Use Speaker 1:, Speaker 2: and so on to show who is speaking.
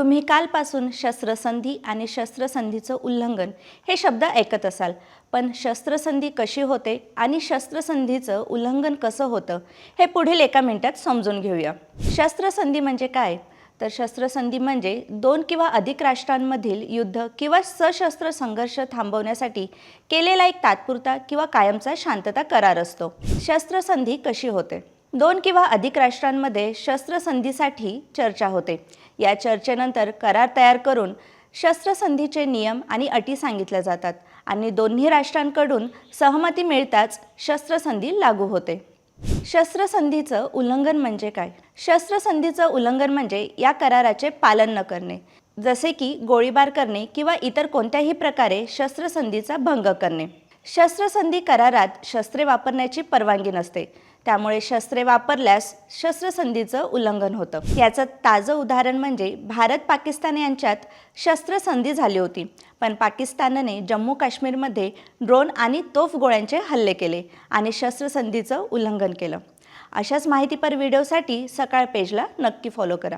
Speaker 1: तुम्ही कालपासून शस्त्रसंधी आणि शस्त्रसंधीचं उल्लंघन हे शब्द ऐकत असाल. पण शस्त्रसंधी कशी होते आणि शस्त्रसंधीचं उल्लंघन कसं होतं हे पुढील एका मिनिटात समजून घेऊया. शस्त्रसंधी म्हणजे काय? तर शस्त्रसंधी म्हणजे दोन किंवा अधिक राष्ट्रांमधील युद्ध किंवा सशस्त्र संघर्ष थांबवण्यासाठी केलेला एक तात्पुरता किंवा कायमचा शांतता करार असतो. शस्त्रसंधी कशी होते? दोन किंवा अधिक राष्ट्रांमध्ये शस्त्रसंधीसाठी चर्चा होते. या चर्चेनंतर करार तयार करून शस्त्रसंधीचे नियम आणि अटी सांगितल्या जातात आणि दोन्ही राष्ट्रांकडून सहमती मिळताच शस्त्रसंधी लागू होते. शस्त्रसंधीचं उल्लंघन म्हणजे काय? शस्त्रसंधीचं उल्लंघन म्हणजे या कराराचे पालन न करणे जसे की गोळीबार करणे किंवा इतर कोणत्याही प्रकारे शस्त्रसंधीचा भंग करणे. शस्त्रसंधी करारात शस्त्रे वापरण्याची परवानगी नसते. त्यामुळे शस्त्रे वापरल्यास शस्त्रसंधीचं उल्लंघन होतं. याचं ताजं उदाहरण म्हणजे भारत पाकिस्तान यांच्यात शस्त्रसंधी झाली होती. पण पाकिस्तानने जम्मू काश्मीरमध्ये ड्रोन आणि तोफ गोळ्यांचे हल्ले केले आणि शस्त्रसंधीचं उल्लंघन केलं. अशाच माहितीपर व्हिडिओसाठी सकाळ पेजला नक्की फॉलो करा.